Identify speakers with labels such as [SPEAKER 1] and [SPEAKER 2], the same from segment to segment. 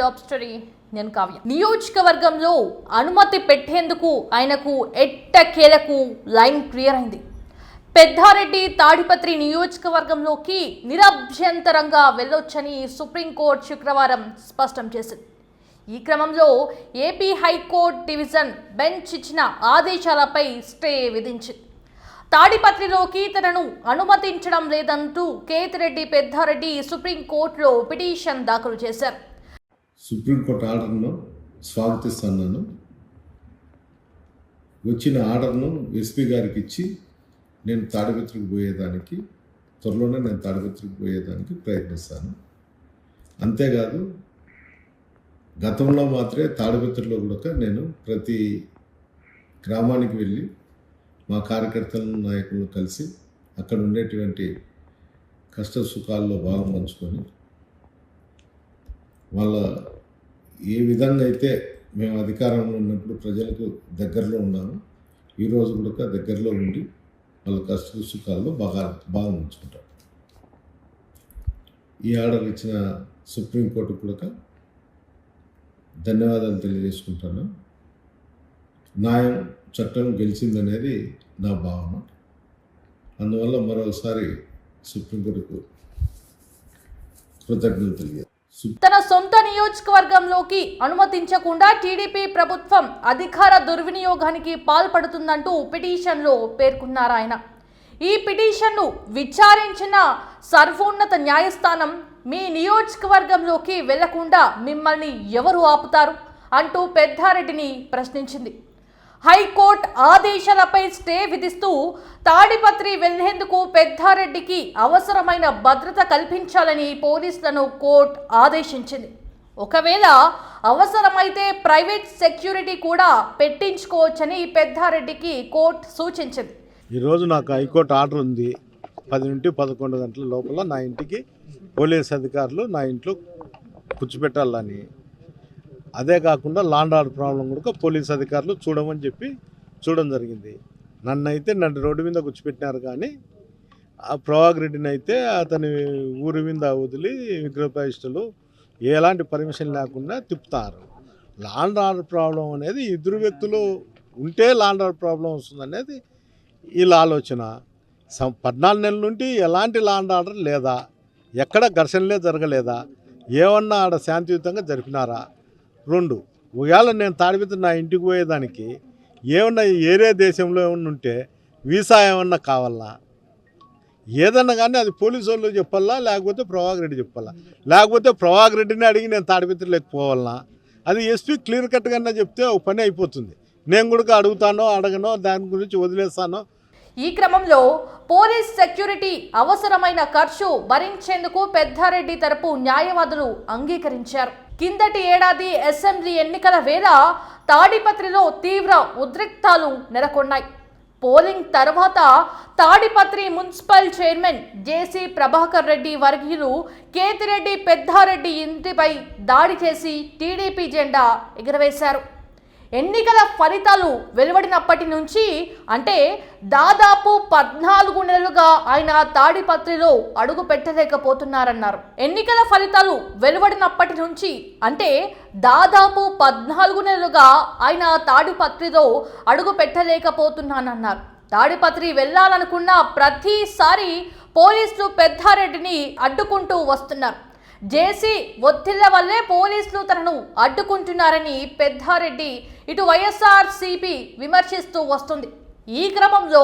[SPEAKER 1] Top story నేను కావ్య. నియోజకవర్గంలో అనుమతి పెట్టేందుకు ఆయనకు ఎట్టకేలకు లైన్ క్లియర్ అయింది. పెద్దారెడ్డి తాడిపత్రి నియోజకవర్గంలోకి నిరభ్యంతరంగా వెళ్ళొచ్చని సుప్రీంకోర్టు శుక్రవారం స్పష్టం చేసింది. ఈ క్రమంలో ఏపీ హైకోర్టు డివిజన్ బెంచ్ ఇచ్చిన ఆదేశాలపై స్టే విధించింది. తాడిపత్రిలోకి తనను అనుమతించడం లేదంటూ కేతిరెడ్డి పెద్దారెడ్డి సుప్రీంకోర్టులో పిటిషన్ దాఖలు చేశారు.
[SPEAKER 2] సుప్రీంకోర్టు ఆర్డర్ను స్వాగతిస్తున్నాను వచ్చిన ఆర్డర్ను ఎస్పీ గారికి ఇచ్చి నేను తాడిపత్రికి పోయేదానికి త్వరలోనే నేను తాడిపత్రికి పోయేదానికి ప్రయత్నిస్తాను. అంతేకాదు గతంలో మాత్రమే తాడిపత్రిలో కూడా నేను ప్రతి గ్రామానికి వెళ్ళి మా కార్యకర్తలను నాయకులను కలిసి అక్కడ ఉండేటువంటి కష్ట సుఖాల్లో భాగం పంచుకొని వాళ్ళ ఏ విధంగా అయితే మేము అధికారంలో ఉన్నప్పుడు ప్రజలకు దగ్గరలో ఉన్నాము ఈరోజు కూడా దగ్గరలో ఉండి వాళ్ళ కష్ట సుఖాల్లో బాగా బాగా ఉంచుకుంటాం. ఈ ఆర్డర్ ఇచ్చిన సుప్రీంకోర్టు కూడా ధన్యవాదాలు తెలియజేసుకుంటాను. న్యాయం చట్టం గెలిచిందనేది నా భావన. అందువల్ల మరోసారి సుప్రీంకోర్టుకు కృతజ్ఞతలు తెలియదు
[SPEAKER 1] తన సొంత నియోజకవర్గంలోకి అనుమతించకుండా టీడీపీ ప్రభుత్వం అధికార దుర్వినియోగానికి పాల్పడుతుందంటూ పిటిషన్లో పేర్కొన్నారు ఆయన. ఈ పిటిషన్ను విచారించిన సర్వోన్నత న్యాయస్థానం మీ నియోజకవర్గంలోకి వెళ్ళకుండా మిమ్మల్ని ఎవరు ఆపుతారు అంటూ పెద్దారెడ్డిని ప్రశ్నించింది. హైకోర్టు ఆదేశాలపై స్టే విధిస్తూ తాడిపత్రి వెళ్ళేందుకు పెద్దారెడ్డికి అవసరమైన భద్రత కల్పించాలని పోలీసులను కోర్టు ఆదేశించింది. ఒకవేళ అవసరమైతే ప్రైవేట్ సెక్యూరిటీ కూడా పెట్టించుకోవచ్చని పెద్దారెడ్డికి కోర్టు సూచించింది.
[SPEAKER 3] ఈరోజు నాకు హైకోర్టు ఆర్డర్ ఉంది. పది నుండి పదకొండు గంటల లోపల నా ఇంటికి పోలీస్ అధికారులు నా ఇంట్లో కూర్చోపెట్టాలని అదే కాకుండా లాండ్ ఆర్డర్ ప్రాబ్లం కూడా పోలీస్ అధికారులు చూడమని చెప్పి చూడడం జరిగింది. నన్ను అయితే నన్ను రోడ్డు మీద గుచ్చిపెట్టినారు కానీ ఆ ప్రభాగ్ రెడ్డిని అయితే అతని ఊరి మీద వదిలి విగ్రహప్రతిష్టలు ఎలాంటి పర్మిషన్ లేకుండా తిప్పుతారు. లాండ్ ఆర్డర్ ప్రాబ్లం అనేది ఇద్దరు వ్యక్తులు ఉంటే లాండ్ ఆర్డర్ ప్రాబ్లం వస్తుంది అనేది వీళ్ళ ఆలోచన. సం- పద్నాలుగు నెలల నుండి ఎలాంటి లాండ్ ఆర్డర్ లేదా? ఎక్కడ ఘర్షణలే జరగలేదా? ఏమన్నా ఆడ శాంతియుతంగా జరిపినారా? రెండు ఒకవేళ నేను తాడిపితే నా ఇంటికి పోయేదానికి ఏమన్నా ఏరే దేశంలో ఏమన్నా ఉంటే వీసా ఏమన్నా కావాలా? ఏదన్నా కానీ అది పోలీసు వాళ్ళు చెప్పాలా? లేకపోతే ప్రభాకర్ రెడ్డి చెప్పాలా? లేకపోతే ప్రభాకర్ రెడ్డిని అడిగి నేను తాడిపిత్రలోకి పోవాలనా అది ఎస్పీ క్లియర్ కట్గా చెప్తే ఒక పని అయిపోతుంది. నేను కూడా అడుగుతానో అడగనో దాని గురించి వదిలేస్తానో
[SPEAKER 1] ఈ క్రమంలో పోలీస్ సెక్యూరిటీ అవసరమైన ఖర్చు భరించేందుకు పెద్దారెడ్డి తరపు న్యాయవాదులు అంగీకరించారు. కిందటి ఏడాది అసెంబ్లీ ఎన్నికల వేళ తాడిపత్రిలో తీవ్ర ఉద్రిక్తాలు నెలకొన్నాయి. పోలింగ్ తర్వాత Tadipatri municipal chairman JC Prabhakar Reddy వర్గీయులు కేతిరెడ్డి పెద్దారెడ్డి ఇంటిపై దాడి చేసి టీడీపీ జెండా ఎగురవేశారు. ఎన్నికల ఫలితాలు వెలువడినప్పటి నుంచి అంటే దాదాపు పద్నాలుగు నెలలుగా ఆయన తాడిపత్రిలో అడుగు పెట్టలేకపోతున్నారన్నారు. ఎన్నికల ఫలితాలు వెలువడినప్పటి నుంచి అంటే దాదాపు పద్నాలుగు నెలలుగా ఆయన తాడిపత్రిలో అడుగు పెట్టలేకపోతున్నానన్నారు. తాడిపత్రి వెళ్ళాలనుకున్న ప్రతిసారి పోలీసులు పెద్దారెడ్డిని అడ్డుకుంటూ వస్తున్నారు. జేసీ ఒత్తిళ్ళ వల్లే పోలీసులు తనను అడ్డుకుంటున్నారని పెద్దారెడ్డి ఇటు వైఎస్ఆర్సీపీ విమర్శిస్తూ వస్తుంది. ఈ క్రమంలో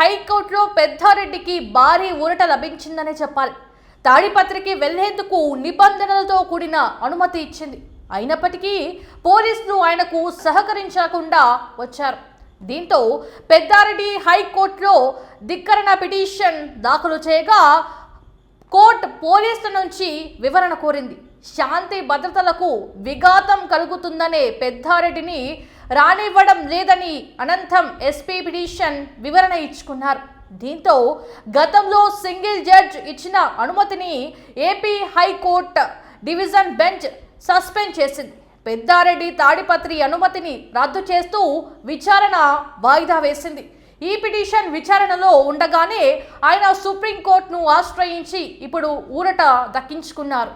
[SPEAKER 1] హైకోర్టులో పెద్దారెడ్డికి భారీ ఊరట లభించిందనే చెప్పాలి. తాడిపత్రికి వెళ్ళేందుకు నిబంధనలతో కూడిన అనుమతి ఇచ్చింది. అయినప్పటికీ పోలీసులు ఆయనకు సహకరించకుండా వచ్చారు. దీంతో పెద్దారెడ్డి హైకోర్టులో ధిక్కరణ పిటిషన్ దాఖలు చేయగా కోర్టు పోలీసుల నుంచి వివరణ కోరింది. శాంతి భద్రతలకు విఘాతం కలుగుతుందనే పెద్దారెడ్డిని రానివ్వడం లేదని అనంతం ఎస్పీ పిటిషన్ వివరణ ఇచ్చుకున్నారు. దీంతో గతంలో సింగిల్ జడ్జ్ ఇచ్చిన అనుమతిని AP high court division bench suspend చేసింది. పెద్దారెడ్డి తాడిపత్రి అనుమతిని రద్దు చేస్తూ విచారణ వాయిదా వేసింది. ఈ పిటిషన్ విచారణలో ఉండగానే ఆయన సుప్రీంకోర్టును ఆశ్రయించి ఇప్పుడు ఊరట దక్కించుకున్నారు.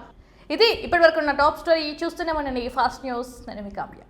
[SPEAKER 1] ఇది ఇప్పటివరకు ఉన్న టాప్ స్టోరీ. చూస్తూనే ఫాస్ట్ న్యూస్. నేను మీ కావ్య.